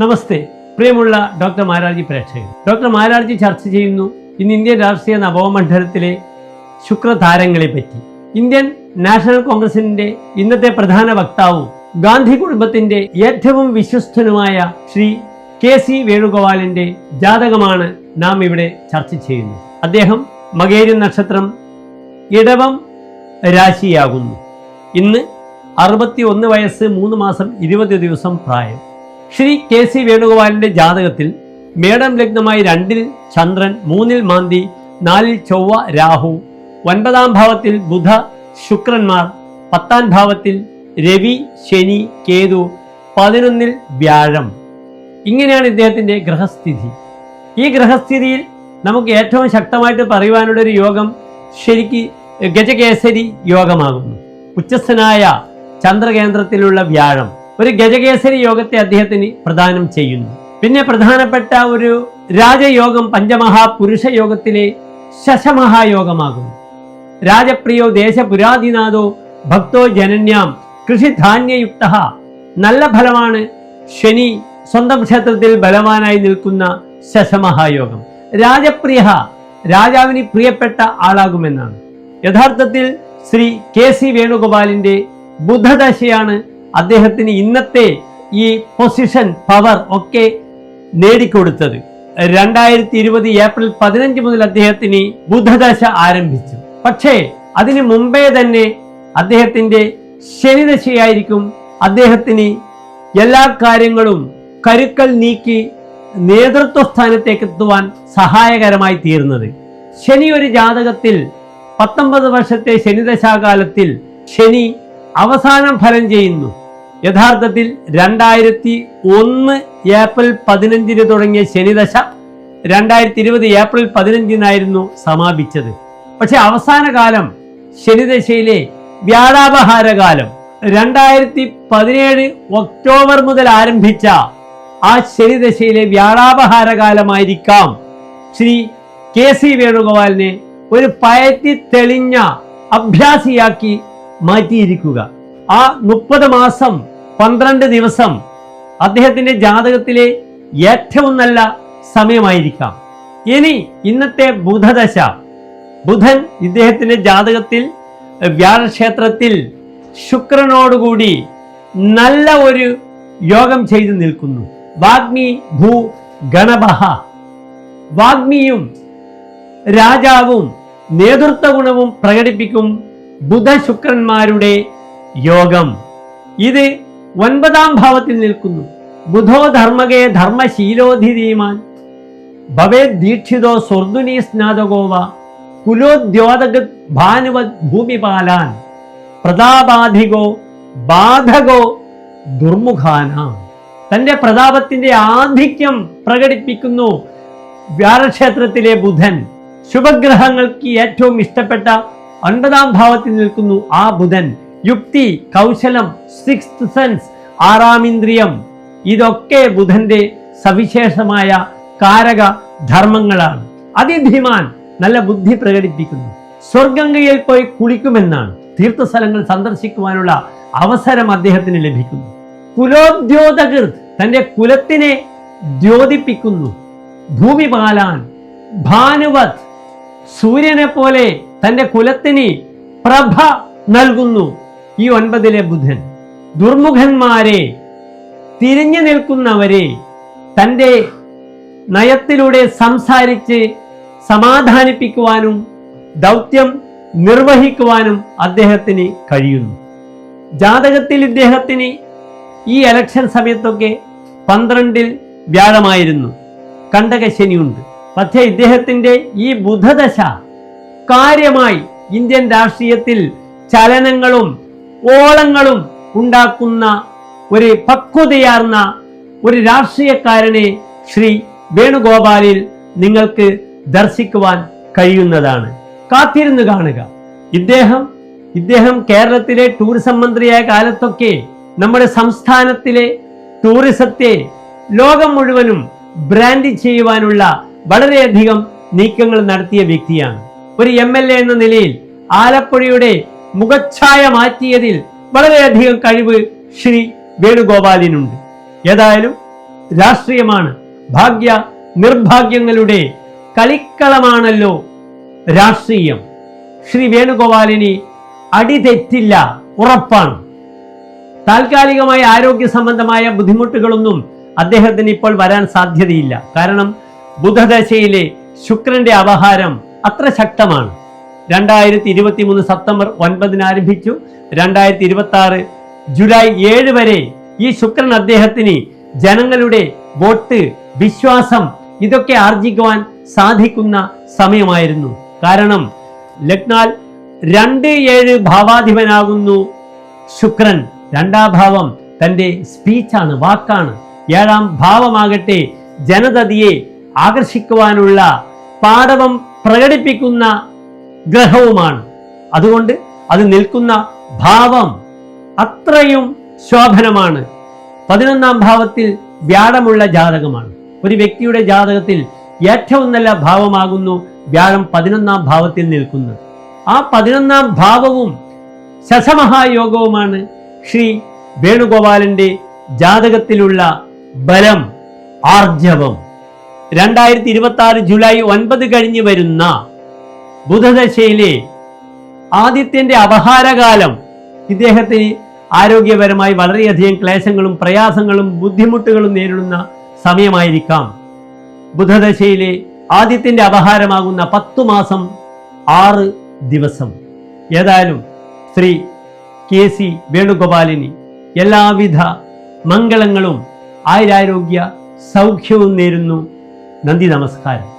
നമസ്തേ. പ്രിയമുള്ള ഡോക്ടർ മാരാർജി പ്രേക്ഷകർ ഡോക്ടർ മാരാർജി ചർച്ച ചെയ്യുന്നു ഇന്ന് ഇന്ത്യൻ രാഷ്ട്രീയ നവമണ്ഡലത്തിലെ ശുക്രതാരങ്ങളെ പറ്റി ഇന്ത്യൻ നാഷണൽ കോൺഗ്രസിന്റെ ഇന്നത്തെ പ്രധാന വക്താവും ഗാന്ധി കുടുംബത്തിന്റെ ഏറ്റവും വിശ്വസ്തനുമായ ശ്രീ കെ സി വേണുഗോപാലിന്റെ ജാതകമാണ് നാം ഇവിടെ ചർച്ച ചെയ്യുന്നത്. അദ്ദേഹം മകേരി നക്ഷത്രം ഇടവം രാശിയാകുന്നു. ഇന്ന് അറുപത്തി ഒന്ന് വയസ്സ് മൂന്ന് മാസം ഇരുപത് ദിവസം പ്രായം. ശ്രീ കെ സി വേണുഗോപാലിന്റെ ജാതകത്തിൽ മേടം ലഗ്നമായി രണ്ടിൽ ചന്ദ്രൻ മൂന്നിൽ മാന്തി നാലിൽ ചൊവ്വ രാഹു ഒൻപതാം ഭാവത്തിൽ ബുധ ശുക്രന്മാർ പത്താം ഭാവത്തിൽ രവി ശനി കേതു പതിനൊന്നിൽ വ്യാഴം. ഇങ്ങനെയാണ് ഇദ്ദേഹത്തിന്റെ ഗ്രഹസ്ഥിതി. ഈ ഗ്രഹസ്ഥിതിയിൽ നമുക്ക് ഏറ്റവും ശക്തമായിട്ട് പറയുവാനുള്ള ഒരു യോഗം ശരിക്ക് ഗജകേസരി യോഗമാകുന്നു. ഉച്ചസ്ഥനായ ചന്ദ്രകേന്ദ്രത്തിലുള്ള വ്യാഴം. ഒരു ഗജകേസരി യോഗത്തെ അദ്ദേഹത്തിന് പ്രദാനം ചെയ്യുന്നു. പിന്നെ പ്രധാനപ്പെട്ട ഒരു രാജയോഗം പഞ്ചമഹാപുരുഷ യോഗത്തിലെ ശശമഹായോഗമാകുന്നു. രാജപ്രിയോ ദേശപുരാധിനാഥോ ഭക്തോ ജനന്യാം കൃഷിധാന്യയുക്ത. നല്ല ഫലമാണ് ശനി സ്വന്തം ക്ഷേത്രത്തിൽ ബലവാനായി നിൽക്കുന്ന ശശമഹായോഗം. രാജപ്രിയ രാജാവിന് പ്രിയപ്പെട്ട ആളാകുമെന്നാണ്. യഥാർത്ഥത്തിൽ ശ്രീ കെ സി വേണുഗോപാലിന്റെ ബുധദശയാണ് അദ്ദേഹത്തിന് ഇന്നത്തെ ഈ പൊസിഷൻ പവർ ഒക്കെ നേടിക്കൊടുത്തത്. രണ്ടായിരത്തി ഇരുപത് ഏപ്രിൽ പതിനഞ്ച് മുതൽ അദ്ദേഹത്തിന് ബുധദശ ആരംഭിച്ചു. പക്ഷേ അതിനു മുമ്പേ തന്നെ അദ്ദേഹത്തിന്റെ ശനിദശയായിരിക്കും അദ്ദേഹത്തിന് എല്ലാ കാര്യങ്ങളും കരുക്കൾ നീക്കി നേതൃത്വ സ്ഥാനത്തേക്ക് എത്തുവാൻ സഹായകരമായി തീർന്നത്. ശനി ഒരു ജാതകത്തിൽ പത്തൊമ്പത് വർഷത്തെ ശനിദശാകാലത്തിൽ ശനി അവസാനം ഫലം ചെയ്യുന്നു. യഥാർത്ഥത്തിൽ രണ്ടായിരത്തി ഒന്ന് ഏപ്രിൽ പതിനഞ്ചിന് തുടങ്ങിയ ശനിദശ രണ്ടായിരത്തി ഇരുപത് ഏപ്രിൽ പതിനഞ്ചിനായിരുന്നു സമാപിച്ചത്. പക്ഷെ അവസാന കാലം ശനിദശയിലെ വ്യാഴാപഹാരകാലം രണ്ടായിരത്തി പതിനേഴ് ഒക്ടോബർ മുതൽ ആരംഭിച്ച ആ ശനിദശയിലെ വ്യാഴാപഹാരകാലമായിരിക്കാം ശ്രീ കെ സി വേണുഗോപാലിനെ ഒരു പയറ്റി തെളിഞ്ഞ അഭ്യാസിയാക്കി മാറ്റിയിരിക്കുക. ആ മുപ്പത് മാസം പന്ത്രണ്ട് ദിവസം അദ്ദേഹത്തിന്റെ ജാതകത്തിലെ ഏറ്റവും നല്ല സമയമായിരിക്കാം. ഇനി ഇന്നത്തെ ബുധദശ. ബുധൻ ഇദ്ദേഹത്തിന്റെ ജാതകത്തിൽ വ്യാഴക്ഷേത്രത്തിൽ ശുക്രനോടുകൂടി നല്ല ഒരു യോഗം ചെയ്തു നിൽക്കുന്നു. വാഗ്മി ഭൂ ഗണപഹ. വാഗ്മിയും രാജാവും നേതൃത്വ ഗുണവും പ്രകടിപ്പിക്കും ബുധശുക്രന്മാരുടെ യോഗം. ഇത് ഒൻപതാം ഭാവത്തിൽ നിൽക്കുന്നു. ബുധോ ധർമ്മകേ ധർമ്മശീലോധിതീമാൻ ഭവേ ദീക്ഷിതോ സ്വർദുനി സ്നാതകോവ കുലോദ്യോതക ഭാനുവത് ഭൂമിപാലാൻ. പ്രതാപാധികോ ബാധകോ ദുർമുഖാന. തന്റെ പ്രതാപത്തിന്റെ ആധിക്യം പ്രകടിപ്പിക്കുന്നു വ്യാഴക്ഷേത്രത്തിലെ ബുധൻ. ശുഭഗ്രഹങ്ങൾക്ക് ഏറ്റവും ഇഷ്ടപ്പെട്ട ഒൻപതാം ഭാവത്തിൽ നിൽക്കുന്നു ആ ബുധൻ. യുക്തി കൗശലം സിക്സ് സെൻസ് ആറാം ഇന്ദ്രിയം. ഇതൊക്കെ ബുധന്റെ സവിശേഷമായ കാരക ധർമ്മങ്ങളാണ്. അതിധീമാൻ നല്ല ബുദ്ധി പ്രകടിപ്പിക്കുന്നു. സ്വർഗംഗയിൽ പോയി കുളിക്കുമെന്നാണ്. തീർത്ഥസ്ഥലങ്ങൾ സന്ദർശിക്കുവാനുള്ള അവസരം അദ്ദേഹത്തിന് ലഭിക്കുന്നു. കുലോദ്യോതകർ തന്റെ കുലത്തിനെ ദ്യോതിപ്പിക്കുന്നു. ഭൂമി പാലാൻ ഭാനുവത് സൂര്യനെ പോലെ തന്റെ കുലത്തിന് പ്രഭ നൽകുന്നു. ഈ ഒൻപതിലെ ബുധൻ. ദുർമുഖന്മാരെ തിരിഞ്ഞു നിൽക്കുന്നവരെ തന്റെ നയത്തിലൂടെ സംസാരിച്ച് സമാധാനിപ്പിക്കുവാനും ദൗത്യം നിർവഹിക്കുവാനും അദ്ദേഹത്തിന് കഴിയുന്നു. ജാതകത്തിൽ ഇദ്ദേഹത്തിന് ഈ എലക്ഷൻ സമയത്തൊക്കെ പന്ത്രണ്ടിൽ വ്യാഴമായിരുന്നു. കണ്ടകശനിയുണ്ട്. പക്ഷേ ഇദ്ദേഹത്തിന്റെ ഈ ബുധദശ കാര്യമായി ഇന്ത്യൻ രാഷ്ട്രീയത്തിൽ ചലനങ്ങളും ഓളങ്ങളും ഉണ്ടാക്കുന്ന ഒരു പക്വതയാർന്ന ഒരു രാഷ്ട്രീയക്കാരനെ ശ്രീ വേണുഗോപാലിൽ നിങ്ങൾക്ക് ദർശിക്കുവാൻ കഴിയുന്നതാണ്. കാത്തിരുന്ന് കാണുക. ഇദ്ദേഹം ഇദ്ദേഹം കേരളത്തിലെ ടൂറിസം മന്ത്രിയായ കാലത്തൊക്കെ നമ്മുടെ സംസ്ഥാനത്തിലെ ടൂറിസത്തെ ലോകം മുഴുവനും ബ്രാൻഡ് ചെയ്യുവാനുള്ള വളരെയധികം നീക്കങ്ങൾ നടത്തിയ വ്യക്തിയാണ്. ഒരു എം എൽ എ എന്ന നിലയിൽ ആലപ്പുഴയുടെ മുഖച്ഛായ മാറ്റിയതിൽ വളരെയധികം കഴിവ് ശ്രീ വേണുഗോപാലിനുണ്ട്. ഏതായാലും രാഷ്ട്രീയമാണ്. ഭാഗ്യ നിർഭാഗ്യങ്ങളുടെ കളിക്കളമാണല്ലോ രാഷ്ട്രീയം. ശ്രീ വേണുഗോപാലിന് അടിതെറ്റില്ല ഉറപ്പാണ്. താൽക്കാലികമായ ആരോഗ്യ സംബന്ധമായ ബുദ്ധിമുട്ടുകളൊന്നും അദ്ദേഹത്തിന് ഇപ്പോൾ വരാൻ സാധ്യതയില്ല. കാരണം ബുധദശയിലെ ശുക്രന്റെ അപഹാരം അത്ര ശക്തമാണ്. രണ്ടായിരത്തി ഇരുപത്തി മൂന്ന് സെപ്റ്റംബർ ഒൻപതിന് ആരംഭിച്ചു. രണ്ടായിരത്തി ഇരുപത്തി ആറ് ജൂലൈ ഏഴ് വരെ ഈ ശുക്രൻ അദ്ദേഹത്തിന് ജനങ്ങളുടെ വോട്ട് വിശ്വാസം ഇതൊക്കെ ആർജിക്കുവാൻ സാധിക്കുന്ന സമയമായിരുന്നു. കാരണം ലഗ്നാൽ രണ്ട് ഏഴ് ഭാവാധിപനാകുന്നു ശുക്രൻ. രണ്ടാം ഭാവം തന്റെ സ്പീച്ചാണ് വാക്കാണ്. ഏഴാം ഭാവമാകട്ടെ ജനതയെ ആകർഷിക്കുവാനുള്ള പാടവം പ്രകടിപ്പിക്കുന്ന ഗ്രഹവുമാണ്. അതുകൊണ്ട് അത് നിൽക്കുന്ന ഭാവം അത്രയും ശോഭനമാണ്. പതിനൊന്നാം ഭാവത്തിൽ വ്യാഴമുള്ള ജാതകമാണ്. ഒരു വ്യക്തിയുടെ ജാതകത്തിൽ ഏറ്റവും നല്ല ഭാവമാകുന്നു വ്യാഴം പതിനൊന്നാം ഭാവത്തിൽ നിൽക്കുന്നത്. ആ പതിനൊന്നാം ഭാവവും ശശമഹായോഗവുമാണ് ശ്രീ വേണുഗോപാലന്റെ ജാതകത്തിലുള്ള ബലം ആർജവം. രണ്ടായിരത്തി ഇരുപത്തി ആറ് ജൂലൈ ഒൻപത് കഴിഞ്ഞ് വരുന്ന ബുധദശയിലെ ആദിത്യന്റെ അപഹാരകാലം ഇദ്ദേഹത്തിന് ആരോഗ്യപരമായി വളരെയധികം ക്ലേശങ്ങളും പ്രയാസങ്ങളും ബുദ്ധിമുട്ടുകളും നേരിടുന്ന സമയമായിരിക്കാം. ബുധദശയിലെ ആദിത്യന്റെ അപഹാരമാകുന്ന പത്തു മാസം ആറ് ദിവസം. ഏതായാലും ശ്രീ കെ സി വേണുഗോപാലിന് എല്ലാവിധ മംഗളങ്ങളും ആയുരാരോഗ്യ സൗഖ്യവും നേരുന്നു. નંદી નમસ્કાર